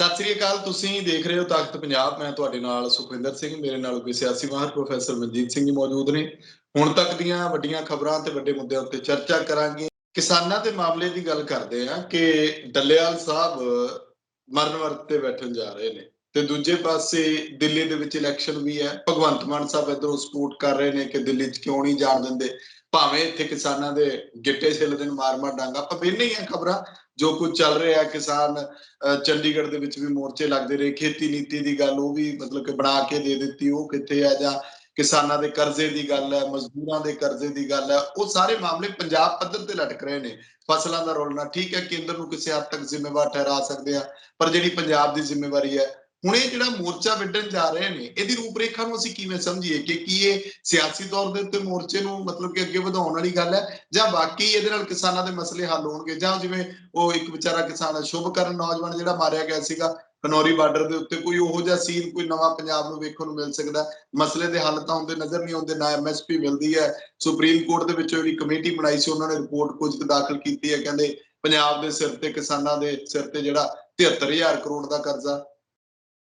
ਸਤਿ ਸ੍ਰੀ ਅਕਾਲ, ਤੁਸੀਂ ਦੇਖ ਰਹੇ ਹੋ ਤਖਤ ਪੰਜਾਬ। ਮੈਂ ਤੁਹਾਡੇ ਨਾਲ ਸੁਖਵਿੰਦਰ ਸਿੰਘ, ਮੇਰੇ ਨਾਲ ਕੋਈ ਸਿਆਸੀ ਮਾਹਰ ਪ੍ਰੋਫੈਸਰ ਮਨਜੀਤ ਸਿੰਘ ਜੀ ਮੌਜੂਦ ਨੇ। ਹੁਣ ਤੱਕ ਦੀਆਂ ਵੱਡੀਆਂ ਖਬਰਾਂ ਤੇ ਵੱਡੇ ਮੁੱਦਿਆਂ ਉੱਤੇ ਚਰਚਾ ਕਰਾਂਗੇ। ਕਿਸਾਨਾਂ ਦੇ ਮਾਮਲੇ ਦੀ ਗੱਲ ਕਰਦੇ ਆ ਕਿ ਡੱਲੇਵਾਲ ਸਾਹਿਬ ਮਰਨ ਵਰਤ ਤੇ ਬੈਠਣ ਜਾ ਰਹੇ ਨੇ। ਤੇ ਦੂਜੇ ਪਾਸੇ ਦਿੱਲੀ ਦੇ ਵਿੱਚ ਇਲੈਕਸ਼ਨ ਵੀ ਹੈ। ਭਗਵੰਤ ਮਾਨ ਸਾਹਿਬ ਇਧਰੋਂ ਸਪੋਰਟ ਕਰ ਰਹੇ ਨੇ ਕਿ ਦਿੱਲੀ 'ਚ ਕਿਉਂ ਨਹੀਂ ਜਾਣ ਦਿੰਦੇ? ਭਾਵੇਂ ਇੱਥੇ ਕਿਸਾਨਾਂ ਦੇ ਗਿੱਟੇ ਛਿੱਲਦੇ ਨੇ ਮਾਰ-ਮਾਰ ਡਾਂਗਾ ਆਪਾਂ ਵੇਖਦੇ ਹੀ ਆ ਖਬਰਾਂ ਜੋ ਕੁਝ ਚੱਲ ਰਿਹਾ ਕਿਸਾਨ ਚੰਡੀਗੜ੍ਹ ਦੇ ਵਿੱਚ ਵੀ ਮੋਰਚੇ ਲੱਗਦੇ ਰਹੇ। ਖੇਤੀ ਨੀਤੀ ਦੀ ਗੱਲ ਉਹ ਵੀ ਮਤਲਬ ਕਿ ਬਣਾ ਕੇ ਦੇ ਦਿੱਤੀ, ਉਹ ਕਿੱਥੇ ਆ ਜਾਂ ਕਿਸਾਨਾਂ ਦੇ ਕਰਜ਼ੇ ਦੀ ਗੱਲ ਹੈ, ਮਜ਼ਦੂਰਾਂ ਦੇ ਕਰਜ਼ੇ ਦੀ ਗੱਲ ਹੈ, ਉਹ ਸਾਰੇ ਮਾਮਲੇ ਪੰਜਾਬ ਪੱਧਰ ਤੇ ਲਟਕ ਰਹੇ ਨੇ। ਫਸਲਾਂ ਦਾ ਰੋਲਣਾ ਠੀਕ ਹੈ, ਕੇਂਦਰ ਨੂੰ ਕਿਸੇ ਹੱਦ ਤੱਕ ਜ਼ਿੰਮੇਵਾਰ ਠਹਿਰਾ ਸਕਦੇ ਆ ਪਰ ਜਿਹੜੀ ਪੰਜਾਬ ਦੀ ਜ਼ਿੰਮੇਵਾਰੀ ਹੈ ਹੁਣ ਇਹ ਜਿਹੜਾ ਮੋਰਚਾ ਵਿੱਢਣ ਜਾ ਰਹੇ ਨੇ, ਇਹਦੀ ਰੂਪਰੇਖਾ ਨੂੰ ਅਸੀਂ ਕਿਵੇਂ ਸਮਝੀਏ ਕਿ ਕੀ ਇਹ ਸਿਆਸੀ ਤੌਰ ਦੇ ਉੱਤੇ ਮੋਰਚੇ ਨੂੰ ਮਤਲਬ ਕਿ ਅੱਗੇ ਵਧਾਉਣ ਵਾਲੀ ਗੱਲ ਹੈ ਜਾਂ ਬਾਕੀ ਇਹਦੇ ਨਾਲ ਕਿਸਾਨਾਂ ਦੇ ਮਸਲੇ ਹੱਲ ਹੋਣਗੇ? ਜਾਂ ਜਿਵੇਂ ਉਹ ਇੱਕ ਵਿਚਾਰਾ ਕਿਸਾਨ ਸ਼ੁਭਕਰਨ ਨੌਜਵਾਨ ਜਿਹੜਾ ਮਾਰਿਆ ਗਿਆ ਸੀਗਾ, ਕਨੌਰੀ ਬਾਰਡਰ ਦੇ ਉੱਤੇ ਕੋਈ ਉਹੋ ਜਿਹਾ ਸੀਨ ਕੋਈ ਨਵਾਂ ਪੰਜਾਬ ਨੂੰ ਵੇਖਣ ਨੂੰ ਮਿਲ ਸਕਦਾ ਮਸਲੇ ਦੇ ਹੱਲ ਤਾਂ ਹੁੰਦੇ ਨਜ਼ਰ ਨਹੀਂ ਆਉਂਦੇ, ਨਾ ਐਮਐਸਪੀ ਮਿਲਦੀ ਹੈ। ਸੁਪਰੀਮ ਕੋਰਟ ਦੇ ਵਿੱਚ ਜਿਹੜੀ ਕਮੇਟੀ ਬਣਾਈ ਸੀ, ਉਹਨਾਂ ਨੇ ਰਿਪੋਰਟ ਕੁਝ ਦਾਖਲ ਕੀਤੀ ਹੈ। ਕਹਿੰਦੇ ਪੰਜਾਬ ਦੇ ਸਿਰ ਤੇ ਕਿਸਾਨਾਂ ਦੇ ਸਿਰ ਤੇ ਜਿਹੜਾ 73000 ਕਰੋੜ ਦਾ ਕਰਜ਼ਾ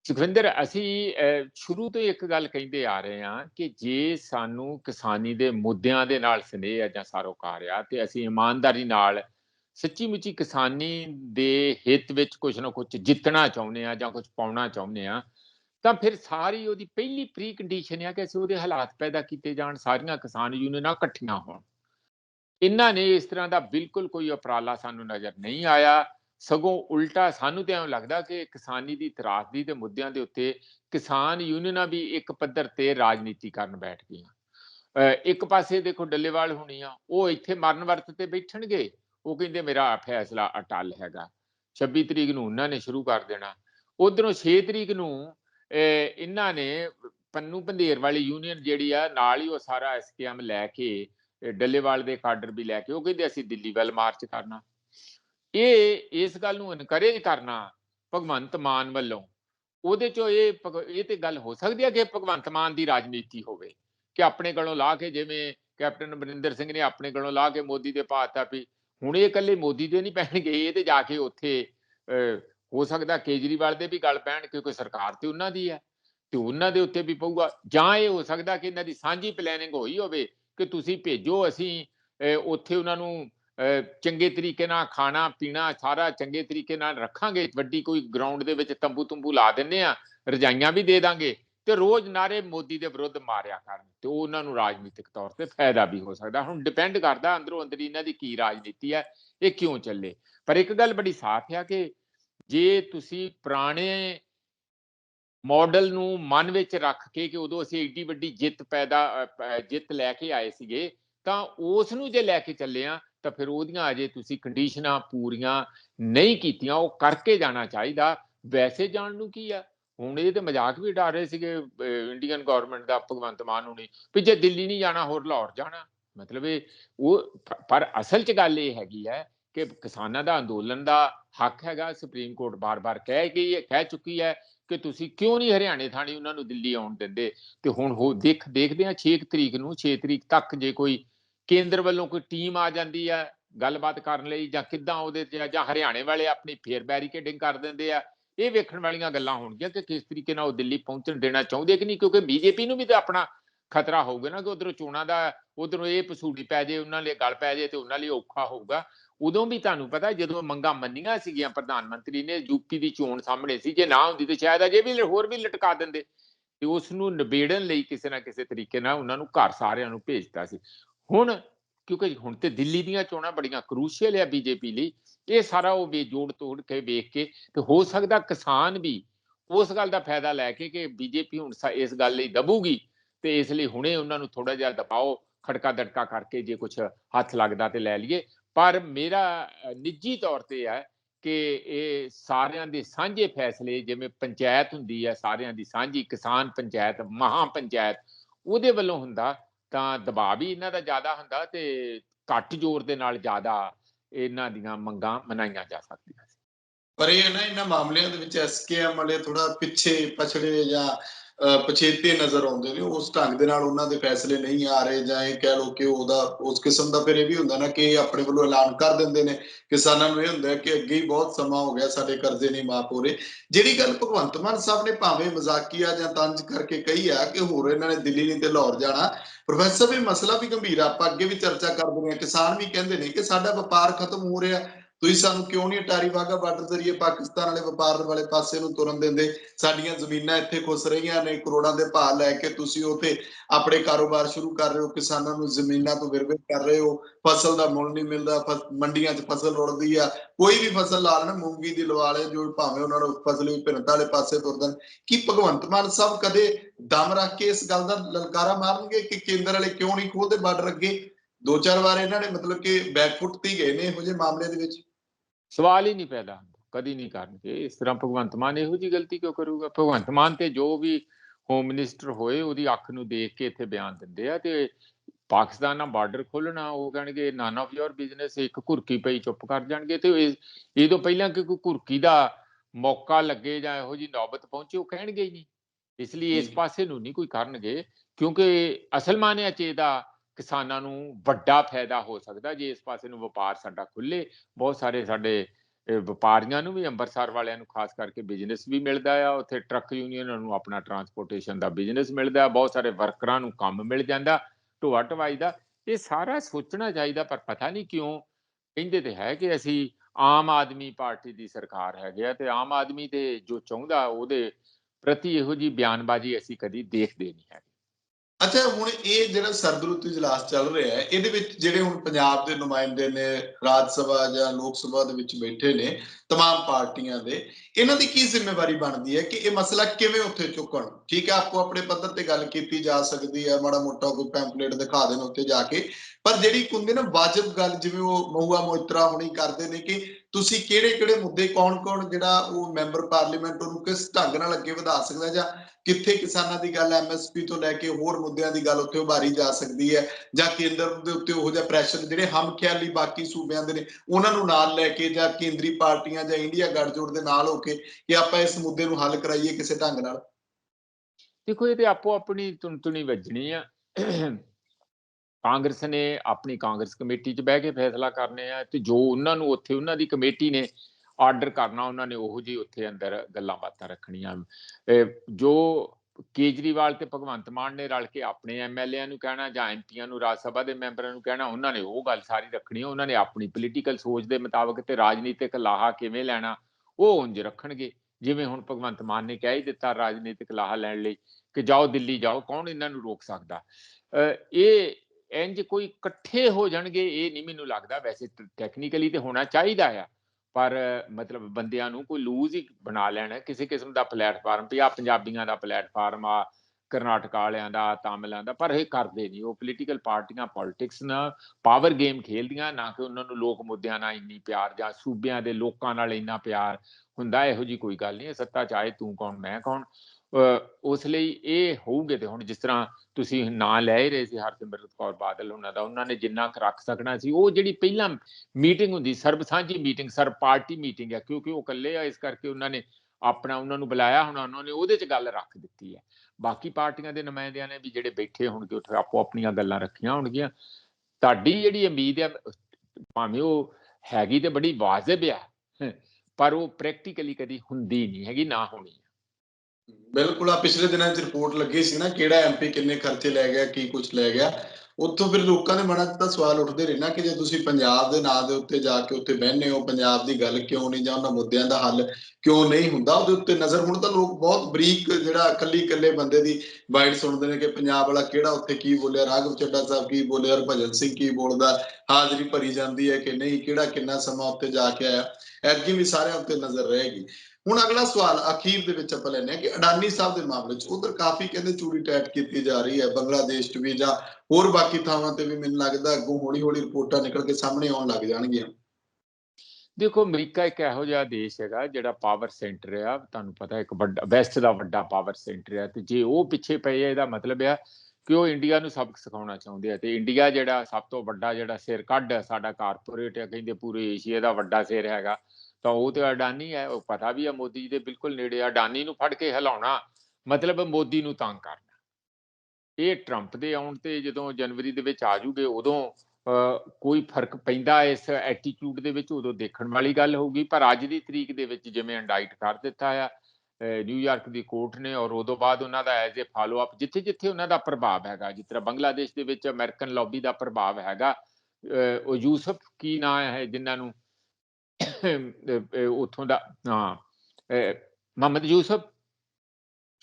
ਸੁਖਵਿੰਦਰ ਅਸੀਂ ਅਹ, ਸ਼ੁਰੂ ਤੋਂ ਹੀ ਇੱਕ ਗੱਲ ਕਹਿੰਦੇ ਆ ਰਹੇ ਹਾਂ ਕਿ ਜੇ ਸਾਨੂੰ ਕਿਸਾਨੀ ਦੇ ਮੁੱਦਿਆਂ ਦੇ ਨਾਲ ਸਨੇਹ ਆ ਜਾਂ ਸਾਰੋਕਾਰ ਆ ਤੇ ਅਸੀਂ ਇਮਾਨਦਾਰੀ ਨਾਲ ਸੱਚੀ ਮੁੱਚੀ ਕਿਸਾਨੀ ਦੇ ਹਿੱਤ ਵਿੱਚ ਕੁਝ ਨਾ ਕੁਝ ਜਿੱਤਣਾ ਚਾਹੁੰਦੇ ਆ ਜਾਂ ਕੁਝ ਪਾਉਣਾ ਚਾਹੁੰਦੇ ਆ ਤਾਂ ਫਿਰ ਸਾਰੀ ਉਹਦੀ ਪਹਿਲੀ ਪ੍ਰੀ ਕੰਡੀਸ਼ਨ ਆ ਕਿ ਅਸੀਂ ਉਹਦੇ ਹਾਲਾਤ ਪੈਦਾ ਕੀਤੇ ਜਾਣ ਸਾਰੀਆਂ ਕਿਸਾਨ ਯੂਨੀਅਨਾਂ ਇਕੱਠੀਆਂ ਹੋਣ। ਇਹਨਾਂ ਨੇ ਇਸ ਤਰ੍ਹਾਂ ਦਾ ਬਿਲਕੁਲ ਕੋਈ ਉਪਰਾਲਾ ਸਾਨੂੰ ਨਜ਼ਰ ਨਹੀਂ ਆਇਆ। ਸਗੋਂ ਉਲਟਾ ਸਾਨੂੰ ਤੇ ਐਂ ਲੱਗਦਾ ਕਿ ਕਿਸਾਨੀ ਦੀ ਤਰਾਸਦੀ ਦੇ ਮੁੱਦਿਆਂ ਦੇ ਉੱਤੇ ਕਿਸਾਨ ਯੂਨੀਅਨਾਂ ਵੀ ਇੱਕ ਪੱਧਰ ਤੇ ਰਾਜਨੀਤੀ ਕਰਨ ਬੈਠ ਗਈਆਂ। ਅਹ ਇੱਕ ਪਾਸੇ ਦੇਖੋ ਡੱਲੇਵਾਲ ਹੋਣੀ ਆ ਉਹ ਇੱਥੇ ਮਰਨ ਵਰਤ ਤੇ ਬੈਠਣਗੇ, ਉਹ ਕਹਿੰਦੇ ਮੇਰਾ ਫੈਸਲਾ ਅਟਲ ਹੈਗਾ। 26 ਤਰੀਕ ਨੂੰ ਉਹਨਾਂ ਨੇ ਸ਼ੁਰੂ ਕਰ ਦੇਣਾ। ਉਧਰੋਂ 6 ਤਰੀਕ ਨੂੰ ਇਹਨਾਂ ਨੇ ਪੰਨੂ ਪੰਧੇਰ ਵਾਲੀ ਯੂਨੀਅਨ ਜਿਹੜੀ ਆ, ਨਾਲ ਹੀ ਉਹ ਸਾਰਾ ਐਸਕੇਐਮ ਲੈ ਕੇ, ਡੱਲੇਵਾਲ ਦੇ ਕਾਡਰ ਵੀ ਲੈ ਕੇ, ਉਹ ਕਹਿੰਦੇ ਅਸੀਂ ਦਿੱਲੀ ਵੱਲ ਮਾਰਚ ਕਰਨਾ। ਇਹ ਇਸ ਗੱਲ ਨੂੰ ਇਨਕਰੇਜ ਕਰਨਾ ਭਗਵੰਤ ਮਾਨ ਵੱਲੋਂ ਉਹਦੇ ਚੋਂ ਇਹ ਭਗ- ਇਹ ਤੇ ਗੱਲ ਹੋ ਸਕਦੀ ਹੈ ਕਿ ਭਗਵੰਤ ਮਾਨ ਦੀ ਰਾਜਨੀਤੀ ਹੋਵੇ ਕਿ ਆਪਣੇ ਗਲੋਂ ਲਾ ਕੇ ਜਿਵੇਂ ਕੈਪਟਨ ਅਮਰਿੰਦਰ ਸਿੰਘ ਨੇ ਆਪਣੇ ਗਲੋਂ ਲਾ ਕੇ ਮੋਦੀ ਦੇ ਪਾਤਾ ਵੀ ਹੁਣ ਇਹ ਇਕੱਲੇ ਮੋਦੀ ਦੇ ਨਹੀਂ ਪੈਣਗੇ ਇਹ ਤੇ ਜਾ ਕੇ ਉੱਥੇ ਅਹ, ਹੋ ਸਕਦਾ ਕੇਜਰੀਵਾਲ ਦੇ ਵੀ ਗੱਲ ਪੈਣ ਕਿਉਂਕਿ ਸਰਕਾਰ ਤੇ ਉਹਨਾਂ ਦੀ ਹੈ ਤੇ ਉਹਨਾਂ ਦੇ ਉੱਤੇ ਵੀ ਪਊਗਾ ਜਾਂ ਇਹ ਹੋ ਸਕਦਾ ਕਿ ਇਹਨਾਂ ਦੀ ਸਾਂਝੀ ਪਲੈਨਿੰਗ ਹੋਈ ਹੋਵੇ ਕਿ ਤੁਸੀਂ ਭੇਜੋ ਅਸੀਂ ਉੱਥੇ ਉਹਨਾਂ ਨੂੰ ਚੰਗੇ ਤਰੀਕੇ ਨਾਲ ਖਾਣਾ, ਪੀਣਾ, ਸਾਰਾ ਚੰਗੇ ਤਰੀਕੇ ਨਾਲ ਰੱਖਾਂਗੇ। ਵੱਡੀ ਕੋਈ ਗਰਾਊਂਡ ਦੇ ਵਿੱਚ ਤੰਬੂ ਤੁੰਬੂ ਲਾ ਦਿੰਨੇ ਆ ਰਜਾਈਆਂ ਵੀ ਦੇ ਦਾਂਗੇ ਤੇ ਰੋਜ਼ ਨਾਰੇ ਮੋਦੀ ਦੇ ਵਿਰੁੱਧ ਮਾਰਿਆ ਕਰਨ ਤੇ ਉਹ ਉਹਨਾਂ ਨੂੰ ਰਾਜਨੀਤਿਕ ਤੌਰ ਤੇ ਫਾਇਦਾ ਵੀ ਹੋ ਸਕਦਾ। ਹੁਣ ਡਿਪੈਂਡ ਕਰਦਾ ਅੰਦਰੋਂ ਅੰਦਰ ਇਹਨਾਂ ਦੀ ਕੀ ਰਾਜਨੀਤੀ ਹੈ, ਇਹ ਕਿਉਂ ਚੱਲੇ? ਪਰ ਇੱਕ ਗੱਲ ਬੜੀ ਸਾਫ਼ ਹੈ ਕਿ ਜੇ ਤੁਸੀਂ ਪੁਰਾਣੇ ਮਾਡਲ ਨੂੰ ਮਨ ਵਿੱਚ ਰੱਖ ਕੇ ਕਿ ਉਦੋਂ ਅਸੀਂ ਏਡੀ ਵੱਡੀ ਜਿੱਤ ਪੈਦਾ ਜਿੱਤ ਲੈ ਕੇ ਆਏ ਸੀਗੇ, ਤਾਂ ਉਸ ਨੂੰ ਜੇ ਲੈ ਕੇ ਚੱਲੇ ਆ ਤਾਂ ਫਿਰ ਉਹਦੀਆਂ ਅਜੇ ਤੁਸੀਂ ਕੰਡੀਸ਼ਨਾਂ ਪੂਰੀਆਂ ਨਹੀਂ ਕੀਤੀਆਂ, ਉਹ ਕਰਕੇ ਜਾਣਾ ਚਾਹੀਦਾ। ਵੈਸੇ ਜਾਣ ਨੂੰ ਕੀ ਆ? ਹੁਣ ਇਹ ਤੇ ਮਜ਼ਾਕ ਵੀ ਉਡਾ ਰਹੇ ਸੀਗੇ ਇੰਡੀਅਨ ਗਵਰਨਮੈਂਟ ਦਾ, ਭਗਵੰਤ ਮਾਨ ਹੁਣੀ, ਵੀ ਜੇ ਦਿੱਲੀ ਨਹੀਂ ਜਾਣਾ, ਹੋਰ ਲਾਹੌਰ ਜਾਣਾ। ਮਤਲਬ ਇਹ, ਉਹ ਪਰ ਅਸਲ 'ਚ ਗੱਲ ਇਹ ਹੈਗੀ ਹੈ ਕਿ ਕਿਸਾਨਾਂ ਦਾ ਅੰਦੋਲਨ ਦਾ ਹੱਕ ਹੈਗਾ। ਸੁਪਰੀਮ ਕੋਰਟ ਬਾਰ-ਬਾਰ ਕਹਿ ਗਈ ਹੈ, ਕਹਿ ਚੁੱਕੀ ਹੈ ਕਿ ਤੁਸੀਂ ਕਿਉਂ ਨਹੀਂ ਹਰਿਆਣੇ ਥਾਣੀ ਉਹਨਾਂ ਨੂੰ ਦਿੱਲੀ ਆਉਣ ਦਿੰਦੇ? ਤੇ ਹੁਣ ਹੋ ਦੇਖ, ਦੇਖਦੇ ਆ 6 ਤਰੀਕ ਨੂੰ 6 ਤਰੀਕ ਤੱਕ ਜੇ ਕੋਈ ਕੇਂਦਰ ਵੱਲੋਂ ਕੋਈ ਟੀਮ ਆ ਜਾਂਦੀ ਹੈ ਗੱਲਬਾਤ ਕਰਨ ਲਈ ਜਾਂ ਕਿੱਦਾਂ ਉਹਦੇ ਤੇ ਜਾਂ ਹਰਿਆਣੇ ਵਾਲੇ ਆਪਣੀ ਫੇਰ ਬੈਰੀਕੇਡਿੰਗ ਕਰ ਦਿੰਦੇ ਆ, ਇਹ ਵੇਖਣ ਵਾਲੀਆਂ ਗੱਲਾਂ ਹੋਣਗੀਆਂ ਕਿ ਕਿਸ ਤਰੀਕੇ ਨਾਲ ਉਹ ਦਿੱਲੀ ਪਹੁੰਚਣ ਦੇਣਾ ਚਾਹੁੰਦੇ ਕਿ ਨਹੀਂ, ਕਿਉਂਕਿ ਬੀਜੇਪੀ ਨੂੰ ਵੀ ਤਾਂ ਆਪਣਾ ਖਤਰਾ ਹੋਊਗਾ ਨਾ, ਕਿ ਉਧਰੋਂ ਚੋਣਾਂ ਦਾ, ਉਧਰੋਂ ਇਹ ਪਸੂੜੀ ਪੈ ਜੇ, ਉਹਨਾਂ ਲਈ ਗੱਲ ਪੈ ਜੇ ਤੇ ਉਹਨਾਂ ਲਈ ਔਖਾ ਹੋਊਗਾ। ਉਦੋਂ ਵੀ ਤੁਹਾਨੂੰ ਪਤਾ ਜਦੋਂ ਮੰਗਾਂ ਮੰਨੀਆਂ ਸੀਗੀਆਂ ਪ੍ਰਧਾਨ ਮੰਤਰੀ ਨੇ ਯੂਪੀ ਦੀ ਚੋਣ ਸਾਹਮਣੇ ਸੀ, ਜੇ ਨਾ ਹੁੰਦੀ ਤੇ ਸ਼ਾਇਦ ਅਜੇ ਵੀ ਹੋਰ ਵੀ ਲਟਕਾ ਦਿੰਦੇ। ਤੇ ਉਸ ਨੂੰ ਨਿਬੇੜਨ ਲਈ ਕਿਸੇ ਨਾ ਕਿਸੇ ਤਰੀਕੇ ਨਾਲ ਉਹਨਾਂ ਨੂੰ ਘਰ ਸਾਰਿਆਂ ਨੂੰ ਭੇਜਤਾ ਸੀ। ਹੁਣ ਕਿਉਂਕਿ ਹੁਣ ਤੇ ਦਿੱਲੀ ਦੀਆਂ ਚੋਣਾਂ ਬੜੀਆਂ ਕਰੂਸ਼ੀਅਲ ਆ ਬੀਜੇਪੀ ਲਈ, ਇਹ ਸਾਰਾ ਉਹ ਬੇਜੋੜ ਤੋੜ ਕੇ ਵੇਖ ਕੇ ਤੇ ਹੋ ਸਕਦਾ ਕਿਸਾਨ ਵੀ ਉਸ ਗੱਲ ਦਾ ਫਾਇਦਾ ਲੈ ਕੇ ਕਿ ਬੀਜੇਪੀ ਹੁਣ ਇਸ ਗੱਲ ਲਈ ਦਬੂਗੀ ਤੇ ਇਸ ਲਈ ਹੁਣੇ ਉਹਨਾਂ ਨੂੰ ਥੋੜਾ ਜਿਹਾ ਦਬਾਓ ਖੜਕਾ ਦੜਕਾ ਕਰਕੇ ਜੇ ਕੁਝ ਹੱਥ ਲੱਗਦਾ ਤੇ ਲੈ ਲਈਏ। ਪਰ ਮੇਰਾ ਨਿੱਜੀ ਤੌਰ ਤੇ ਹੈ ਕਿ ਇਹ ਸਾਰਿਆਂ ਦੇ ਸਾਂਝੇ ਫੈਸਲੇ ਜਿਵੇਂ ਪੰਚਾਇਤ ਹੁੰਦੀ ਹੈ ਸਾਰਿਆਂ ਦੀ ਸਾਂਝੀ ਕਿਸਾਨ ਪੰਚਾਇਤ ਮਹਾ ਪੰਚਾਇਤ ਉਹਦੇ ਵੱਲੋਂ ਹੁੰਦਾ ਤਾਂ ਦਬਾਅ ਵੀ ਇਹਨਾਂ ਦਾ ਜ਼ਿਆਦਾ ਹੁੰਦਾ ਤੇ ਘੱਟ ਜ਼ੋਰ ਦੇ ਨਾਲ ਜ਼ਿਆਦਾ ਇਹਨਾਂ ਦੀਆਂ ਮੰਗਾਂ ਮਨਾਈਆਂ ਜਾ ਸਕਦੀਆਂ ਪਰ ਇਹ ਨਾ, ਇਹਨਾਂ ਮਾਮਲਿਆਂ ਦੇ ਵਿੱਚ ਐਸਕੇਐਮ ਵਾਲੇ ਥੋੜਾ ਪਿੱਛੇ ਪਛੜੇ ਜਾਂ ਪਛੇਤੇ ਨਜ਼ਰ ਆਉਂਦੇ ਨੇ, ਉਸ ਢੰਗ ਦੇ ਨਾਲ ਉਹਨਾਂ ਦੇ ਫੈਸਲੇ ਨਹੀਂ ਆ ਰਹੇ ਜਾਂ ਇਹ ਕਹਿ ਲਓ ਕਿ ਉਹਦਾ, ਉਸ ਕਿਸਮ ਦਾ ਫਿਰ ਇਹ ਵੀ ਹੁੰਦਾ ਨਾ ਕਿ ਆਪਣੇ ਵੱਲੋਂ ਐਲਾਨ ਕਰ ਦਿੰਦੇ ਨੇ। ਕਿਸਾਨਾਂ ਨੂੰ ਇਹ ਹੁੰਦਾ ਕਿ ਅੱਗੇ ਹੀ ਬਹੁਤ ਸਮਾਂ ਹੋ ਗਿਆ ਸਾਡੇ ਕਰਜ਼ੇ ਨਹੀਂ ਮਾਫ ਹੋ ਰਹੇ। ਜਿਹੜੀ ਗੱਲ ਭਗਵੰਤ ਮਾਨ ਸਾਹਿਬ ਨੇ ਭਾਵੇਂ ਮਜ਼ਾਕੀਆ ਜਾਂ ਤੰਜ ਕਰਕੇ ਕਹੀ ਆ ਕਿ ਹੋਰ ਇਹਨਾਂ ਨੇ ਦਿੱਲੀ ਨਹੀਂ ਤੇ ਲਾਹੌਰ ਜਾਣਾ, ਪ੍ਰੋਫੈਸਰ ਵੀ ਮਸਲਾ ਵੀ ਗੰਭੀਰ ਆ, ਆਪਾਂ ਅੱਗੇ ਵੀ ਚਰਚਾ ਕਰਦੇ ਰਹੇ ਹਾਂ। ਕਿਸਾਨ ਵੀ ਕਹਿੰਦੇ ਨੇ ਕਿ ਸਾਡਾ ਵਪਾਰ ਖਤਮ ਹੋ ਰਿਹਾ। ਤੁਸੀਂ ਸਾਨੂੰ ਕਿਉਂ ਨਹੀਂ ਅਟਾਰੀ ਵਾਗਾ ਬਾਰਡਰ ਜ਼ਰੀਏ ਪਾਕਿਸਤਾਨ ਵਾਲੇ ਵਪਾਰ ਵਾਲੇ ਪਾਸੇ ਨੂੰ ਤੁਰਨ ਦਿੰਦੇ। ਸਾਡੀਆਂ ਜ਼ਮੀਨਾਂ ਇੱਥੇ ਖੁੱਸ ਰਹੀਆਂ ਨੇ, ਕਰੋੜਾਂ ਦੇ ਭਾਅ ਲੈ ਕੇ ਤੁਸੀਂ ਉਥੇ ਆਪਣੇ ਕਾਰੋਬਾਰ ਸ਼ੁਰੂ ਕਰ ਰਹੇ ਹੋ, ਕਿਸਾਨਾਂ ਨੂੰ ਜ਼ਮੀਨਾਂ ਤੋਂ ਵਿਰਵੇ ਕਰ ਰਹੇ ਹੋ। ਫਸਲ ਦਾ ਮੁੱਲ ਨਹੀਂ ਮਿਲਦਾ ਮੰਡੀਆਂ 'ਚ ਫਸਲ ਰੁੜਦੀ ਆ। ਕੋਈ ਵੀ ਫਸਲ ਲਾ ਲੈਣ, ਮੂੰਗੀ ਦੀ ਲਵਾ ਲੈ ਜੋ ਭਾਵੇਂ ਉਹਨਾਂ ਨੂੰ ਫਸਲ ਵੀ ਭਿੰਨਤਾ ਵਾਲੇ ਪਾਸੇ ਤੁਰਦਣ। ਕੀ ਭਗਵੰਤ ਮਾਨ ਸਾਹਿਬ ਕਦੇ ਦਮ ਰੱਖ ਕੇ ਇਸ ਗੱਲ ਦਾ ਲਲਕਾਰਾ ਮਾਰਨਗੇ ਕਿ ਕੇਂਦਰ ਵਾਲੇ ਕਿਉਂ ਨਹੀਂ ਖੋਲਦੇ ਬਾਰਡਰ ਅੱਗੇ? ਦੋ ਚਾਰ ਵਾਰ ਇਹਨਾਂ ਨੇ ਮਤਲਬ ਕਿ ਬੈਕਫੁੱਟ ਤੇ ਹੀ ਗਏ ਨੇ ਇਹੋ ਜਿਹੇ ਮਾਮਲੇ ਦੇ ਵਿੱਚ। ਸਵਾਲ ਹੀ ਨਹੀਂ ਪੈਦਾ ਹੁੰਦਾ ਕਦੀ ਨਹੀਂ ਕਰਨਗੇ। ਇਸ ਤਰ੍ਹਾਂ ਭਗਵੰਤ ਮਾਨ ਇਹੋ ਜੀ ਗਲਤੀ ਕਿਉਂ ਕਰੂਗਾ? ਭਗਵੰਤ ਮਾਨ ਤੇ ਜੋ ਵੀ ਹੋਮ ਮਿਨਿਸਟਰ ਹੋਏ ਉਹਦੀ ਅੱਖ ਨੂੰ ਦੇਖ ਕੇ ਇੱਥੇ ਬਿਆਨ ਦਿੰਦੇ ਆ ਤੇ ਪਾਕਿਸਤਾਨ ਨਾਲ ਬਾਰਡਰ ਖੋਲਣਾ ਉਹ ਕਹਿਣਗੇ ਨਨ ਆਫ ਯੋਰ ਬਿਜ਼ਨਸ ਇੱਕ ਘੁਰਕੀ ਪਈ ਚੁੱਪ ਕਰ ਜਾਣਗੇ ਤੇ ਇਹ ਇਹ ਤੋਂ ਪਹਿਲਾਂ ਕਿ ਕੋਈ ਘੁਰਕੀ ਦਾ ਮੌਕਾ ਲੱਗੇ ਜਾਂ ਇਹੋ ਜੀ ਨੌਬਤ ਪਹੁੰਚੇ ਉਹ ਕਹਿਣਗੇ ਹੀ ਨਹੀਂ। ਇਸ ਲਈ ਇਸ। ਪਾਸੇ ਨੂੰ ਨਹੀਂ ਕੋਈ ਕਰਨਗੇ ਕਿਉਂਕਿ ਅਸਲ ਮਾਨਿਆਂ 'ਚ ਇਹਦਾ ਕਿਸਾਨਾਂ ਨੂੰ ਵੱਡਾ ਫਾਇਦਾ ਹੋ ਸਕਦਾ ਜੇ ਇਸ ਪਾਸੇ ਨੂੰ ਵਪਾਰ ਸਾਡਾ ਖੁੱਲੇ। ਬਹੁਤ ਸਾਰੇ ਸਾਡੇ ਵਪਾਰੀਆਂ ਨੂੰ ਵੀ ਅੰਮ੍ਰਿਤਸਰ ਵਾਲਿਆਂ ਨੂੰ ਖਾਸ ਕਰਕੇ ਬਿਜ਼ਨਸ ਵੀ ਮਿਲਦਾ ਆ। ਉੱਥੇ ਟਰੱਕ ਯੂਨੀਅਨਾਂ ਨੂੰ ਆਪਣਾ ਟਰਾਂਸਪੋਰਟੇਸ਼ਨ ਦਾ ਬਿਜ਼ਨਸ ਮਿਲਦਾ, ਬਹੁਤ ਸਾਰੇ ਵਰਕਰਾਂ ਨੂੰ ਕੰਮ ਮਿਲ ਜਾਂਦਾ, ਢੋਆ ਢਵਾਈ ਦਾ। ਇਹ ਸਾਰਾ ਸੋਚਣਾ ਚਾਹੀਦਾ, ਪਰ ਪਤਾ ਨਹੀਂ ਕਿਉਂ ਕਹਿੰਦੇ ਤੇ ਹੈ ਕਿ ਅਸੀਂ ਆਮ ਆਦਮੀ ਪਾਰਟੀ ਦੀ ਸਰਕਾਰ ਹੈਗੇ ਆ ਤੇ ਆਮ ਆਦਮੀ ਦੇ ਜੋ ਚਾਹੁੰਦਾ ਉਹਦੇ ਪ੍ਰਤੀ ਇਹੋ ਜੀ ਬਿਆਨਬਾਜ਼ੀ ਅਸੀਂ ਕਦੀ ਦੇਖਦੇ ਨਹੀਂ ਹੈ ਅੱਛਾ, ਹੁਣ ਇਹ ਜਿਹੜਾ ਸਰਦਰੁੱਤ ਇਜਲਾਸ ਚੱਲ ਰਿਹਾ ਹੈ, ਇਹਦੇ ਵਿੱਚ ਜਿਹੜੇ ਹੁਣ ਪੰਜਾਬ ਦੇ ਨੁਮਾਇੰਦੇ ਨੇ, ਰਾਜ ਸਭਾ ਜਾਂ ਲੋਕ ਸਭਾ ਦੇ ਵਿੱਚ ਬੈਠੇ ਨੇ तमाम ਪਾਰਟੀਆਂ ਦੇ ਇਹਨਾਂ ਦੀ ਕੀ ਜ਼ਿੰਮੇਵਾਰੀ ਬਣਦੀ ਹੈ ਕਿ ਇਹ ਮਸਲਾ ਕਿਵੇਂ ਉੱਥੇ ਚੁੱਕਣ ਠੀਕ ਹੈ ਆਪੋ ਆਪਣੇ ਪੱਧਰ ਤੇ ਗੱਲ ਕੀਤੀ ਜਾ ਸਕਦੀ ਹੈ ਮਾੜਾ ਮੋਟਾ ਕੋਈ ਪੈਂਪਲੇਟ ਦਿਖਾ ਦੇਣ ਉੱਤੇ ਜਾ ਕੇ ਪਰ ਜਿਹੜੀ ਹੁੰਦੀ ਨਾ ਵਾਜਬ ਗੱਲ ਜਿਵੇਂ ਉਹ ਮਹੂਆ ਮੋਇਤਰਾ ਹੁਣੀ ਕਰਦੇ ਨੇ ਕਿ ਤੁਸੀਂ ਕਿਹੜੇ ਕਿਹੜੇ ਮੁੱਦੇ ਕੌਣ-ਕੌਣ ਜਿਹੜਾ ਉਹ ਮੈਂਬਰ ਪਾਰਲੀਮੈਂਟ ਉਹਨੂੰ ਕਿਸ ਢੰਗ ਨਾਲ ਅੱਗੇ ਵਧਾ ਸਕਦਾ ਜਾਂ ਕਿੱਥੇ ਕਿਸਾਨਾਂ ਦੀ ਗੱਲ ਐਮਐਸਪੀ ਤੋਂ ਲੈ ਕੇ ਹੋਰ ਮੁੱਦਿਆਂ ਦੀ ਗੱਲ ਉੱਥੇ ਉਭਾਰੀ ਜਾ ਸਕਦੀ ਹੈ ਜਾਂ ਕੇਂਦਰ ਦੇ ਉੱਤੇ ਉਹੋ ਜਿਹਾ ਪ੍ਰੈਸ਼ਰ ਜਿਹੜੇ ਹਮਖਿਆਲੀ ਬਾਕੀ ਸੂਬਿਆਂ ਦੇ ਨੇ ਉਹਨਾਂ ਨੂੰ ਨਾਲ ਲੈ ਕੇ ਜਾਂ ਕੇਂਦਰੀ ਪਾਰਟੀਆਂ ਜਾਂ ਇੰਡੀਆ ਗੱਠਜੋੜ ਦੇ ਨਾਲ ਹੋ ਕੇ ਕਿ ਆਪਾਂ ਇਸ ਮੁੱਦੇ ਨੂੰ ਹੱਲ ਕਰਾਈਏ ਕਿਸੇ ਢੰਗ ਨਾਲ? ਦੇਖੋ, ਇਹ ਤੇ ਆਪੋ ਆਪਣੀ ਤੁਣਤੁਣੀ ਵੱਜਣੀ ਆ। ਕਾਂਗਰਸ ਨੇ ਆਪਣੀ ਕਾਂਗਰਸ ਕਮੇਟੀ 'ਚ ਬਹਿ ਕੇ ਫੈਸਲਾ ਕਰਨੇ ਆ ਤੇ ਜੋ ਉਹਨਾਂ ਨੂੰ ਉੱਥੇ ਉਹਨਾਂ ਦੀ ਕਮੇਟੀ ਨੇ ਆਰਡਰ ਕਰਨਾ, ਉਹਨਾਂ ਨੇ ਉਹੋ ਜੀ ਉੱਥੇ ਅੰਦਰ ਗੱਲਾਂ ਬਾਤਾਂ ਰੱਖਣੀਆਂ। ਇਹ ਜੋ ਕੇਜਰੀਵਾਲ ਤੇ ਭਗਵੰਤ ਮਾਨ ਨੇ ਰਲ ਕੇ ਆਪਣੇ ਐਮਐਲਏਆਂ ਨੂੰ ਕਹਿਣਾ ਜਾਂ ਐਮਪੀਆਂ ਨੂੰ, ਰਾਜ ਸਭਾ ਦੇ ਮੈਂਬਰਾਂ ਨੂੰ ਕਹਿਣਾ, ਉਹਨਾਂ ਨੇ ਉਹ ਗੱਲ ਸਾਰੀ ਰੱਖਣੀ ਉਹਨਾਂ ਨੇ ਆਪਣੀ ਪੋਲੀਟੀਕਲ ਸੋਚ ਦੇ ਮੁਤਾਬਕ ਤੇ ਰਾਜਨੀਤਿਕ ਲਾਹਾ ਕਿਵੇਂ ਲੈਣਾ, ਉਹ ਉਂਝ ਰੱਖਣਗੇ। ਜਿਵੇਂ ਹੁਣ ਭਗਵੰਤ ਮਾਨ ਨੇ ਕਹਿ ਹੀ ਦਿੱਤਾ ਰਾਜਨੀਤਿਕ ਲਾਹਾ ਲੈਣ ਲਈ ਕਿ ਜਾਓ ਦਿੱਲੀ ਜਾਓ, ਕੌਣ ਇਹਨਾਂ ਨੂੰ ਰੋਕ ਸਕਦਾ? ਇਹ ਇੰਜ ਕੋਈ ਇਕੱਠੇ ਹੋ ਜਾਣਗੇ, ਇਹ ਨਹੀਂ ਮੈਨੂੰ ਲੱਗਦਾ। ਵੈਸੇ ਟੈਕਨੀਕਲੀ ਤੇ ਹੋਣਾ ਚਾਹੀਦਾ ਆ। ਪਰ ਮਤਲਬ ਬੰਦਿਆਂ ਨੂੰ ਕੋਈ ਲੂਜ਼ ਹੀ ਬਣਾ ਲੈਣਾ, ਕਿਸੇ ਕਿਸਮ ਦਾ ਪਲੇਟਫਾਰਮ ਵੀ ਆ ਪੰਜਾਬੀਆਂ ਦਾ ਪਲੇਟਫਾਰਮ ਆ ਕਰਨਾਟਕ ਵਾਲਿਆਂ ਦਾ ਤਾਮਿਲਾਂ ਦਾ, ਪਰ ਇਹ ਕਰਦੇ ਨਹੀਂ। ਉਹ ਪੋਲੀਟੀਕਲ ਪਾਰਟੀਆਂ ਪੋਲਿਟਿਕਸ ਨਾਲ ਪਾਵਰ ਗੇਮ ਖੇਲਦੀਆਂ, ਨਾ ਕਿ ਉਹਨਾਂ ਨੂੰ ਲੋਕ ਮੁੱਦਿਆਂ ਨਾਲ ਇੰਨੀ ਪਿਆਰ ਜਾਂ ਸੂਬਿਆਂ ਦੇ ਲੋਕਾਂ ਨਾਲ ਇੰਨਾ ਪਿਆਰ ਹੁੰਦਾ, ਇਹੋ ਜੀ ਕੋਈ ਗੱਲ ਨਹੀਂ ਹੈ ਸੱਤਾ ਚਾਹੇ ਤੂੰ ਕੌਣ, ਮੈਂ ਕੌਣ। ਉਸ ਲਈ ਇਹ ਹੋਊਗੇ ਤੇ ਹੁਣ ਜਿਸ ਤਰ੍ਹਾਂ ਤੁਸੀਂ ਨਾਂ ਲੈ ਹੀ ਰਹੇ ਸੀ ਹਰਸਿਮਰਤ ਕੌਰ ਬਾਦਲ ਉਹਨਾਂ ਦਾ, ਉਹਨਾਂ ਨੇ ਜਿੰਨਾ ਕੁ ਰੱਖ ਸਕਣਾ ਸੀ, ਉਹ ਜਿਹੜੀ ਪਹਿਲਾਂ ਮੀਟਿੰਗ ਹੁੰਦੀ ਸਰਬ ਸਾਂਝੀ ਮੀਟਿੰਗ ਸਰਬ ਪਾਰਟੀ ਮੀਟਿੰਗ ਹੈ ਕਿਉਂਕਿ ਉਹ ਇਕੱਲੇ ਆ, ਇਸ ਕਰਕੇ ਉਹਨਾਂ ਨੇ ਆਪਣਾ ਉਹਨਾਂ ਨੂੰ ਬੁਲਾਇਆ ਹੁਣ, ਉਹਨਾਂ ਨੇ ਉਹਦੇ 'ਚ ਗੱਲ ਰੱਖ ਦਿੱਤੀ ਹੈ ਬਾਕੀ ਪਾਰਟੀਆਂ ਦੇ ਨੁਮਾਇੰਦਿਆਂ ਨੇ ਵੀ ਜਿਹੜੇ ਬੈਠੇ ਹੋਣਗੇ, ਉੱਥੇ ਆਪੋ ਆਪਣੀਆਂ ਗੱਲਾਂ ਰੱਖੀਆਂ ਹੋਣਗੀਆਂ। ਤੁਹਾਡੀ ਜਿਹੜੀ ਉਮੀਦ ਹੈ ਭਾਵੇਂ ਉਹ ਹੈਗੀ ਤੇ ਬੜੀ ਵਾਜਬ ਆ ਪਰ ਉਹ ਪ੍ਰੈਕਟੀਕਲੀ ਕਦੀ ਹੁੰਦੀ ਨਹੀਂ ਹੈਗੀ, ਨਾ ਹੋਣੀ। ਬਿਲਕੁਲ ਆ, ਪਿਛਲੇ ਦਿਨਾਂ 'ਚ ਰਿਪੋਰਟ ਲੱਗੀ ਸੀ ਨਾ, ਕਿਹੜਾ ਐਮਪੀ ਕਿੰਨੇ ਖਰਚੇ ਲੈ ਗਿਆ, ਕੀ ਕੁਝ ਲੈ ਗਿਆ। ਉੱਥੋਂ ਫਿਰ ਲੋਕਾਂ ਦੇ ਮਨਾਂ 'ਚ ਤਾਂ ਸਵਾਲ ਉੱਠਦੇ ਰਹੇ ਕਿ ਜੇ ਤੁਸੀਂ ਪੰਜਾਬ ਦੇ ਨਾਂ ਦੇ ਉੱਤੇ ਜਾ ਕੇ ਉੱਤੇ ਬਹਿੰਦੇ ਹੋ, ਪੰਜਾਬ ਦੀ ਗੱਲ ਕਿਉਂ ਨਹੀਂ ਜਾਂ ਉਹਨਾਂ ਮੁੱਦਿਆਂ ਦਾ ਹੱਲ ਕਿਉਂ ਨਹੀਂ ਹੁੰਦਾ, ਉਹਦੇ ਉੱਤੇ ਨਜ਼ਰ, ਹੁਣ ਤਾਂ ਲੋਕ ਬਹੁਤ ਬਰੀਕ ਜਿਹੜਾ ਇਕੱਲੀ ਇਕੱਲੇ ਬੰਦੇ ਦੀ ਵਾਈਟ ਸੁਣਦੇ ਨੇ ਕਿ ਪੰਜਾਬ ਵਾਲਾ ਕਿਹੜਾ ਉੱਥੇ ਕੀ ਬੋਲਿਆ, ਰਾਘਵ ਚੱਡਾ ਸਾਹਿਬ ਕੀ ਬੋਲਿਆ, ਹਰਭਜਨ ਸਿੰਘ ਕੀ ਬੋਲਦਾ, ਹਾਜ਼ਰੀ ਭਰੀ ਜਾਂਦੀ ਹੈ ਕਿ ਨਹੀਂ, ਕਿਹੜਾ ਕਿੰਨਾ ਸਮਾਂ ਉੱਤੇ ਜਾ ਕੇ ਆਇਆ। ਐਤਕੀ ਵੀ ਸਾਰਿਆਂ ਉੱਤੇ ਨਜ਼ਰ ਰਹੇਗੀ। ਹੁਣ ਅਗਲਾ ਸਵਾਲ ਅਖੀਰ ਦੇ ਵਿੱਚ ਆਪਾਂ ਲੈਣੇ ਆ ਕਿ ਅਡਾਨੀ ਸਾਹਿਬ ਦੇ ਮਾਮਲੇ 'ਚ ਉਧਰ ਕਾਫੀ ਕਹਿੰਦੇ ਚੂੜੀ ਟੈਟ ਕੀਤੀ ਜਾ ਰਹੀ ਹੈ, ਬੰਗਲਾਦੇਸ਼ 'ਚ ਵੀ ਜਾਂ ਹੋਰ ਬਾਕੀ ਥਾਵਾਂ ਤੇ ਵੀ ਮੈਨੂੰ ਲੱਗਦਾ ਅੱਗੋਂ ਹੌਲੀ ਹੌਲੀ ਰਿਪੋਰਟਾਂ ਨਿਕਲ ਕੇ ਸਾਹਮਣੇ ਆਉਣ ਲੱਗ ਜਾਣਗੀਆਂ। ਦੇਖੋ, ਅਮਰੀਕਾ ਇੱਕ ਇਹੋ ਜਿਹਾ ਦੇਸ਼ ਹੈਗਾ ਜਿਹੜਾ ਪਾਵਰ ਸੈਂਟਰ ਆ। ਤੁਹਾਨੂੰ ਪਤਾ ਇੱਕ ਵੱਡਾ, ਵੈਸਟ ਦਾ ਵੱਡਾ ਪਾਵਰ ਸੈਂਟਰ ਆ ਤੇ ਜੇ ਉਹ ਪਿੱਛੇ ਪਏ ਆ, ਇਹਦਾ ਮਤਲਬ ਆ ਕਿ ਉਹ ਇੰਡੀਆ ਨੂੰ ਸਬਕ ਸਿਖਾਉਣਾ ਚਾਹੁੰਦੇ ਆ ਤੇ ਇੰਡੀਆ ਜਿਹੜਾ ਸਭ ਤੋਂ ਵੱਡਾ ਜਿਹੜਾ ਸਿਰ ਕੱਢ ਹੈ ਸਾਡਾ ਕਾਰਪੋਰੇਟ ਆ, ਕਹਿੰਦੇ ਪੂਰੇ ਏਸ਼ੀਆ ਦਾ ਵੱਡਾ ਸਿਰ ਹੈਗਾ। ਤਾਂ ਉਹ ਤੇ ਅਡਾਨੀ ਹੈ, ਉਹ ਪਤਾ ਵੀ ਆ ਮੋਦੀ ਜੀ ਦੇ ਬਿਲਕੁਲ ਨੇੜੇ ਅਡਾਨੀ ਨੂੰ ਫੜ ਕੇ ਹਿਲਾਉਣਾ ਮਤਲਬ ਮੋਦੀ ਨੂੰ ਤੰਗ ਕਰਨਾ। ਇਹ ਟਰੰਪ ਦੇ ਆਉਣ ਤੇ ਜਦੋਂ ਜਨਵਰੀ ਦੇ ਵਿੱਚ ਆ ਜੂਗੇ, ਉਦੋਂ ਕੋਈ ਫ਼ਰਕ ਪੈਂਦਾ ਇਸ ਐਟੀਟਿਊਡ ਦੇ ਵਿੱਚ, ਉਦੋਂ ਦੇਖਣ ਵਾਲੀ ਗੱਲ ਹੋਊਗੀ। ਪਰ ਅੱਜ ਦੀ ਤਰੀਕ ਦੇ ਵਿੱਚ ਜਿਵੇਂ ਇੰਡਾਈਟ ਕਰ ਦਿੱਤਾ ਆ ਨਿਊਯਾਰਕ ਦੀ ਕੋਰਟ ਨੇ ਔਰ ਉਦੋਂ ਬਾਅਦ ਉਹਨਾਂ ਦਾ ਐਜ਼ ਅ ਫਾਲੋ ਅਪ ਜਿੱਥੇ ਜਿੱਥੇ ਉਹਨਾਂ ਦਾ ਪ੍ਰਭਾਵ ਹੈਗਾ, ਜਿਸ ਤਰ੍ਹਾਂ ਬੰਗਲਾਦੇਸ਼ ਦੇ ਵਿੱਚ ਅਮਰੀਕਨ ਲੌਬੀ ਦਾ ਪ੍ਰਭਾਵ ਹੈਗਾ ਉਹ ਯੂਸਫ ਕੀ ਨਾਂ ਹੈ ਜਿਨ੍ਹਾਂ ਨੂੰ ਉਥੋਂ ਦਾ ਹਾਂ ਮੁਹੰਮਦ ਯੂਸਫ?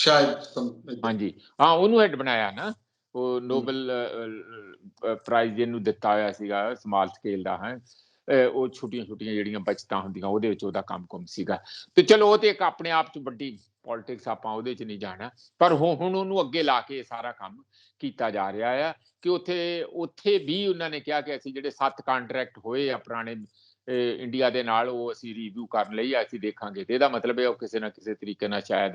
ਸ਼ਾਇਦ ਹਾਂਜੀ ਹਾਂ ਉਹਨੂੰ ਹੈਡ ਬਣਾਇਆ ਨਾ ਉਹ ਨੋਬਲ ਪ੍ਰਾਈਜ਼ ਇਹਨੂੰ ਦਿੱਤਾ ਹੋਇਆ ਸੀਗਾ ਸਮਾਲ ਸਕੇਲ ਦਾ ਹੈ ਉਹ ਛੋਟੀਆਂ ਛੋਟੀਆਂ ਜਿਹੜੀਆਂ ਬਚਤਾਂ ਹੁੰਦੀਆਂ ਉਹਦੇ ਵਿੱਚ ਉਹਦਾ ਕੰਮ ਕੁਮ ਸੀਗਾ। ਤੇ ਚਲੋ ਉਹ ਤੇ ਇੱਕ ਆਪਣੇ ਆਪ ਚ ਵੱਡੀ ਪੋਲਿਟਿਕਸ ਆਪਾਂ ਉਹਦੇ ਚ ਨਹੀਂ ਜਾਣਾ ਪਰ ਹੁਣ ਹੁਣ ਉਹਨੂੰ ਅੱਗੇ ਲਾ ਕੇ ਸਾਰਾ ਕੰਮ ਕੀਤਾ ਜਾ ਰਿਹਾ ਆ ਕਿ ਉੱਥੇ ਉੱਥੇ ਵੀ ਉਹਨਾਂ ਨੇ ਕਿਹਾ ਕਿ ਅਸੀਂ ਜਿਹੜੇ ਸੱਤ ਕੰਟਰੈਕਟ ਹੋਏ ਆ ਪੁਰਾਣੇ ਇੰਡੀਆ ਦੇ ਨਾਲ ਉਹ ਅਸੀਂ ਰਿਵਿਊ ਕਰਨ ਲਈ ਆ, ਅਸੀਂ ਦੇਖਾਂਗੇ। ਤੇ ਇਹਦਾ ਮਤਲਬ ਹੈ ਉਹ ਕਿਸੇ ਨਾ ਕਿਸੇ ਤਰੀਕੇ ਨਾਲ ਸ਼ਾਇਦ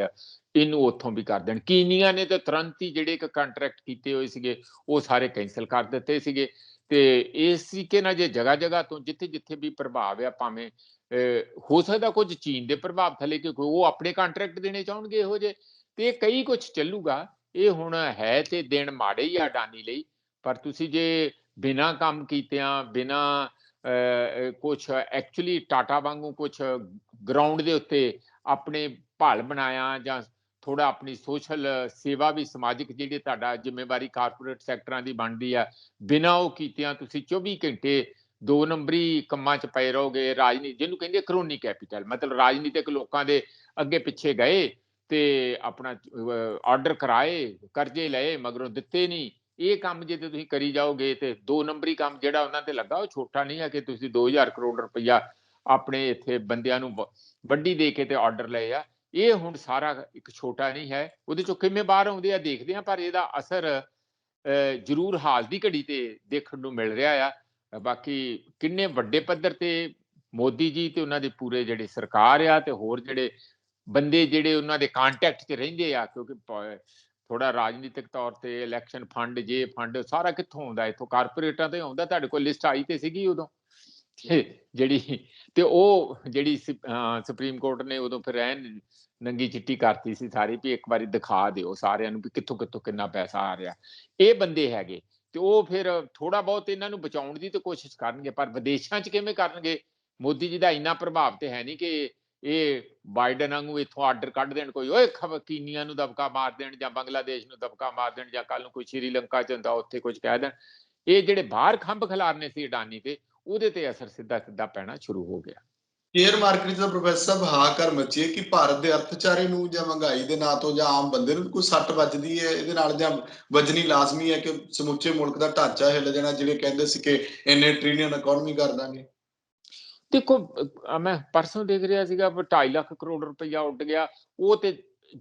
ਇਹਨੂੰ ਉੱਥੋਂ ਵੀ ਕਰ ਦੇਣ। ਕੀਨੀਆ ਨੇ ਤਾਂ ਤੁਰੰਤ ਹੀ ਜਿਹੜੇ ਇੱਕ ਕੰਟਰੈਕਟ ਕੀਤੇ ਹੋਏ ਸੀਗੇ ਉਹ ਸਾਰੇ ਕੈਨਸਲ ਕਰ ਦਿੱਤੇ ਸੀਗੇ। ਤੇ ਇਸ ਤਰੀਕੇ ਨਾਲ ਜੇ ਜਗ੍ਹਾ ਜਗ੍ਹਾ ਤੋਂ ਜਿੱਥੇ ਜਿੱਥੇ ਵੀ ਪ੍ਰਭਾਵ ਆ ਭਾਵੇਂ ਅਹ, ਹੋ ਸਕਦਾ ਕੁਝ ਚੀਨ ਦੇ ਪ੍ਰਭਾਵ ਥੱਲੇ ਕਿਉਂਕਿ ਉਹ ਆਪਣੇ ਕੰਟਰੈਕਟ ਦੇਣੇ ਚਾਹਣਗੇ ਇਹੋ ਜੇ ਤੇ ਇਹ ਕਈ ਕੁਝ ਚੱਲੂਗਾ। ਇਹ ਹੁਣ ਹੈ ਤੇ ਦਿਨ ਮਾੜੇ ਹੀ ਆ ਅਡਾਨੀ ਲਈ। ਪਰ ਤੁਸੀਂ ਜੇ ਬਿਨਾ ਕੰਮ ਕੀਤਿਆਂ ਬਿਨਾ ਕੁਝ ਐਕਚੁਅਲੀ ਟਾਟਾ ਵਾਂਗੂ ਕੁਝ ਗਰਾਊਂਡ ਦੇ ਉੱਤੇ ਆਪਣੇ ਭਾਲ ਬਣਾਇਆ ਜਾਂ ਥੋੜਾ ਆਪਣੀ ਸੋਸ਼ਲ ਸੇਵਾ ਵੀ ਸਮਾਜਿਕ ਜਿਹੜੀ ਤੁਹਾਡਾ ਜ਼ਿੰਮੇਵਾਰੀ ਕਾਰਪੋਰੇਟ ਸੈਕਟਰਾਂ ਦੀ ਬਣਦੀ ਆ, ਬਿਨਾਂ ਉਹ ਕੀਤਿਆਂ ਤੁਸੀਂ 24 ਘੰਟੇ ਦੋ ਨੰਬਰੀ ਕੰਮਾਂ 'ਚ ਪਏ ਰਹੋਗੇ ਰਾਜਨੀਤੀ ਜਿਹਨੂੰ ਕਹਿੰਦੇ ਕਰੋਨੀ ਕੈਪੀਟਲ ਮਤਲਬ ਰਾਜਨੀਤਿਕ ਲੋਕਾਂ ਦੇ ਅੱਗੇ ਪਿੱਛੇ ਗਏ ਤੇ ਆਪਣਾ ਆਰਡਰ ਕਰਾਏ, ਕਰਜ਼ੇ ਲਏ, ਮਗਰੋਂ ਦਿੱਤੇ ਨਹੀਂ ਇਹ ਕੰਮ ਜੇ ਤੁਸੀਂ ਕਰੀ ਜਾਓਗੇ ਤੇ ਦੋ ਨੰਬਰੀ ਕੰਮ ਜਿਹੜਾ ਉਹਨਾਂ ਤੇ ਲੱਗਾ ਉਹ ਛੋਟਾ ਨਹੀਂ ਹੈ ਕਿ ਤੁਸੀਂ 2000 ਕਰੋੜ ਰੁਪਈਆ ਆਪਣੇ ਇੱਥੇ ਬੰਦਿਆਂ ਨੂੰ ਵੱਡੀ ਦੇ ਕੇ ਤੇ ਆਰਡਰ ਲਏ ਆ। ਇਹ ਹੁਣ ਸਾਰਾ ਇੱਕ ਛੋਟਾ ਨਹੀਂ ਹੈ ਉਹਦੇ ਚੋਂ ਕਿਵੇਂ ਬਾਹਰ ਆਉਂਦੇ ਆ ਦੇਖਦੇ ਆ ਪਰ ਇਹਦਾ ਅਸਰ ਅਹ, ਜ਼ਰੂਰ ਹਾਲ ਦੀ ਘੜੀ ਤੇ ਦੇਖਣ ਨੂੰ ਮਿਲ ਰਿਹਾ ਆ। ਬਾਕੀ ਕਿੰਨੇ ਵੱਡੇ ਪੱਧਰ ਤੇ ਮੋਦੀ ਜੀ ਤੇ ਉਹਨਾਂ ਦੇ ਪੂਰੇ ਜਿਹੜੇ ਸਰਕਾਰ ਆ ਤੇ ਹੋਰ ਜਿਹੜੇ ਬੰਦੇ ਜਿਹੜੇ ਉਹਨਾਂ ਦੇ ਕੰਟੈਕਟ 'ਚ ਰਹਿੰਦੇ ਆ ਕਿਉਂਕਿ ਥੋੜਾ ਰਾਜਨੀਤਿਕ ਤੌਰ ਤੇ ਇਲੈਕਸ਼ਨ ਫੰਡ ਜੇ ਫੰਡ ਸਾਰਾ ਕਿੱਥੋਂ ਆਉਂਦਾ? ਇੱਥੋਂ ਕਾਰਪੋਰੇਟਾਂ ਤੋਂ ਆਉਂਦਾ? ਤੁਹਾਡੇ ਕੋਲ ਲਿਸਟ ਆਈ ਤੇ ਸੀਗੀ ਉਦੋਂ? ਜਿਹੜੀ, ਤੇ ਉਹ ਜਿਹੜੀ ਸੁਪਰੀਮ ਕੋਰਟ ਨੇ ਉਦੋਂ ਫਿਰ ਐਨ ਨੰਗੀ ਚਿੱਟੀ ਕਰਤੀ ਸੀ ਸਾਰੀ ਵੀ ਇੱਕ ਵਾਰੀ ਦਿਖਾ ਦਿਓ ਸਾਰਿਆਂ ਨੂੰ ਵੀ ਕਿੱਥੋਂ ਕਿੱਥੋਂ ਕਿੰਨਾ ਪੈਸਾ ਆ ਰਿਹਾ। ਇਹ ਬੰਦੇ ਹੈਗੇ, ਤੇ ਉਹ ਫਿਰ ਥੋੜਾ ਬਹੁਤ ਇਹਨਾਂ ਨੂੰ ਬਚਾਉਣ ਦੀ ਤੇ ਕੋਸ਼ਿਸ਼ ਕਰਨਗੇ, ਪਰ ਵਿਦੇਸ਼ਾਂ 'ਚ ਕਿਵੇਂ ਕਰਨਗੇ? ਮੋਦੀ ਜੀ ਦਾ ਇੰਨਾ ਪ੍ਰਭਾਵ ਤੇ ਹੈ ਨਹੀਂ ਕਿ ਇਹ ਬਾਈਡਨ ਵਾਂਗੂ ਇੱਥੋਂ ਆਰਡਰ ਕੱਢ ਦੇਣ ਕੋਈ? ਓਏ, ਖਬ ਨੂੰ ਦਬਕਾ ਮਾਰ ਦੇਣ ਜਾਂ ਬੰਗਲਾਦੇਸ਼ ਨੂੰ ਦਬਕਾ ਮਾਰ ਦੇਣ ਜਾਂ ਕੱਲ ਨੂੰ ਕੋਈ ਸ਼੍ਰੀਲੰਕਾ 'ਚ ਹੁੰਦਾ, ਉੱਥੇ ਕੁਝ ਕਹਿ ਦੇਣ। ਇਹ ਜਿਹੜੇ ਬਾਹਰ ਖੰਭ ਖਿਲਾਰਨੇ ਸੀ ਅਡਾਨੀ ਤੇ, ਉਹਦੇ ਤੇ ਅਸਰ ਸਿੱਧਾ ਸਿੱਧਾ ਪੈਣਾ ਸ਼ੁਰੂ ਹੋ ਗਿਆ। ਸ਼ੇਅਰ ਮਾਰਕੀਟ ਦਾ ਪ੍ਰੋਫੈਸਰ ਸਾਹਿਬ ਹਾਕਾਰ ਮੱਚੀ ਹੈ ਕਿ ਭਾਰਤ ਦੇ ਅਰਥਚਾਰੇ ਨੂੰ ਜਾਂ ਮਹਿੰਗਾਈ ਦੇ ਨਾਂ ਤੋਂ ਜਾਂ ਆਮ ਬੰਦੇ ਨੂੰ ਕੋਈ ਸੱਟ ਵੱਜਦੀ ਹੈ, ਇਹਦੇ ਨਾਲ ਜਾਂ ਵੱਜਣੀ ਲਾਜ਼ਮੀ ਹੈ ਕਿ ਸਮੁੱਚੇ ਮੁਲਕ ਦਾ ਢਾਂਚਾ ਹਿੱਲ ਜਾਣਾ, ਜਿਹੜੇ ਕਹਿੰਦੇ ਸੀ ਕਿ ਇੰਨੇ ਟ੍ਰਿਲੀਅਨ ਇਕਨੋਮੀ ਕਰ ਦਾਂਗੇ। ਦੇਖੋ ਅਹ ਮੈਂ ਪਰਸੋਂ ਦੇਖ ਰਿਹਾ ਸੀਗਾ ਵੀ 2.5 ਲੱਖ ਕਰੋੜ ਰੁਪਈਆ ਉੱਡ ਗਿਆ ਉਹ ਤੇ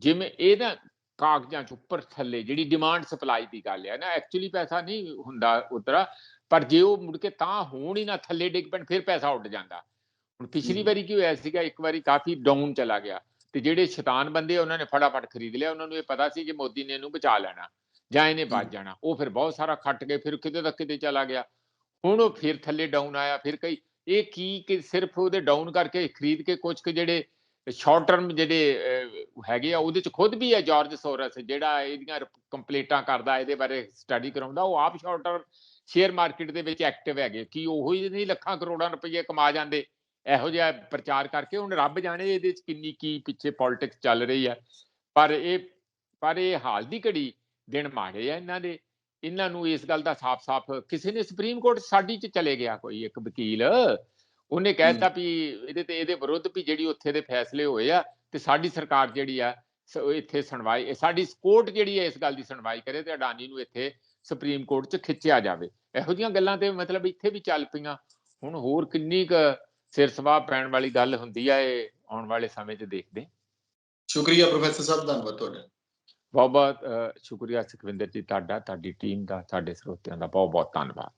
ਜਿਵੇਂ ਇਹ ਨਾ ਕਾਗਜ਼ਾਂ 'ਚ ਉੱਪਰ ਥੱਲੇ ਜਿਹੜੀ ਡਿਮਾਂਡ ਸਪਲਾਈ ਦੀ ਗੱਲ ਹੈ ਨਾ ਐਕਚੁਅਲੀ ਪੈਸਾ ਨਹੀਂ ਹੁੰਦਾ ਉਤਰਾ ਪਰ ਜੇ ਉਹ ਮੁੜ ਕੇ ਤਾਂ ਹੋਣ ਹੀ ਨਾ ਥੱਲੇ ਡਿੱਗ ਪੈਣ ਫਿਰ ਪੈਸਾ ਉੱਡ ਜਾਂਦਾ ਹੁਣ ਪਿਛਲੀ ਹਮ। ਵਾਰੀ ਕੀ ਹੋਇਆ ਸੀਗਾ ਇੱਕ ਵਾਰੀ ਕਾਫੀ ਡਾਊਨ ਚਲਾ ਗਿਆ ਤੇ ਜਿਹੜੇ ਸ਼ੈਤਾਨ ਬੰਦੇ ਆ, ਉਹਨਾਂ ਨੇ ਫਟਾਫਟ ਖਰੀਦ ਲਿਆ ਉਹਨਾਂ ਨੂੰ ਇਹ ਪਤਾ ਸੀ ਕਿ ਮੋਦੀ ਨੇ ਇਹਨੂੰ ਬਚਾ ਲੈਣਾ ਜਾਂ ਇਹਨੇ ਬਚ ਹਮ। ਜਾਣਾ ਉਹ ਫਿਰ ਬਹੁਤ ਸਾਰਾ ਖੱਟ ਗਏ ਫਿਰ ਕਿਤੇ ਤੱਕ ਕਿਤੇ ਚਲਾ ਗਿਆ ਹੁਣ ਉਹ ਫਿਰ ਥੱਲੇ ਡਾਊਨ ਆਇਆ ਫਿਰ ਕਈ ਇਹ ਕੀ ਕਿ ਸਿਰਫ ਉਹਦੇ ਡਾਊਨ ਕਰਕੇ ਖਰੀਦ ਕੇ ਕੁਝ ਕੁ ਜਿਹੜੇ ਸ਼ਾਰਟ ਟਰਮ ਜਿਹੜੇ ਹੈਗੇ ਆ, ਉਹਦੇ ਚ ਖੁਦ ਵੀ ਹੈ ਜਾਰਜ ਸੋਰਸ ਜਿਹੜਾ ਇਹਦੀਆਂ ਕੰਪਲੀਟਾਂ ਕਰਦਾ, ਇਹਦੇ ਬਾਰੇ ਸਟੱਡੀ ਕਰਾਉਂਦਾ, ਉਹ ਆਪ ਸ਼ਾਰਟ ਟਰਮ ਸ਼ੇਅਰ ਮਾਰਕੀਟ ਦੇ ਵਿੱਚ ਐਕਟਿਵ ਹੈਗੇ ਕੀ ਉਹ ਹੀ ਨਹੀਂ ਲੱਖਾਂ ਕਰੋੜਾਂ ਰੁਪਏ ਕਮਾ ਜਾਂਦੇ, ਇਹੋ ਜਿਹਾ ਪ੍ਰਚਾਰ ਕਰਕੇ ਹੁਣ ਰੱਬ ਜਾਣੇ ਇਹਦੇ ਚ ਕਿੰਨੀ ਕੀ ਪਿੱਛੇ ਪੋਲਿਟਿਕਸ ਚੱਲ ਰਹੀ ਹੈ ਪਰ ਇਹ ਪਰ ਇਹ ਹਾਲ ਦੀ ਘੜੀ ਦਿਨ ਮਾੜੇ ਆ ਇਹਨਾਂ ਦੇ। ਇਹਨਾਂ ਨੂੰ ਇਸ ਗੱਲ ਦਾ ਸਾਫ਼-ਸਾਫ਼ ਕਿਸੇ ਨੇ ਸੁਪਰੀਮ ਕੋਰਟ ਸਾਡੀ ਚ ਚਲੇ ਗਿਆ ਕੋਈ ਇੱਕ ਵਕੀਲ। ਉਹਨੇ ਕਹਿਤਾ ਵੀ ਇਹਦੇ ਤੇ ਇਹਦੇ ਵਿਰੁੱਧ ਵੀ ਜਿਹੜੀ ਉੱਥੇ ਦੇ ਫੈਸਲੇ ਹੋਏ ਆ ਤੇ ਸਾਡੀ ਸਰਕਾਰ ਜਿਹੜੀ ਆ ਇੱਥੇ ਸੁਣਵਾਈ ਇਹ ਸਾਡੀ ਕੋਰਟ ਜਿਹੜੀ ਹੈ ਇਸ ਗੱਲ ਦੀ ਸੁਣਵਾਈ ਕਰੇ ਤੇ ਅਡਾਨੀ ਨੂੰ ਇੱਥੇ ਸੁਪਰੀਮ ਕੋਰਟ 'ਚ ਖਿੱਚਿਆ ਜਾਵੇ। ਇਹੋ ਜਿਹੀਆਂ ਗੱਲਾਂ ਤੇ ਮਤਲਬ ਇੱਥੇ ਵੀ ਚੱਲ ਪਈਆਂ। ਹੁਣ ਹੋਰ ਕਿੰਨੀ ਕੁ ਸਿਰ ਸਵਾਹ ਪੈਣ ਵਾਲੀ ਗੱਲ ਹੁੰਦੀ ਆ ਇਹ ਆਉਣ ਵਾਲੇ ਸਮੇਂ 'ਚ ਦੇਖਦੇ। ਸ਼ੁਕਰੀਆ ਪ੍ਰੋਫੈਸਰ ਸਾਹਿਬ ਧੰਨਵਾਦ ਤੁਹਾਡਾ। ਬਹੁਤ ਬਹੁਤ ਸ਼ੁਕਰੀਆ ਸੁਖਵਿੰਦਰ ਜੀ ਤੁਹਾਡਾ, ਤੁਹਾਡੀ ਟੀਮ ਦਾ, ਤੁਹਾਡੇ ਸਰੋਤਿਆਂ ਦਾ ਬਹੁਤ ਬਹੁਤ ਧੰਨਵਾਦ।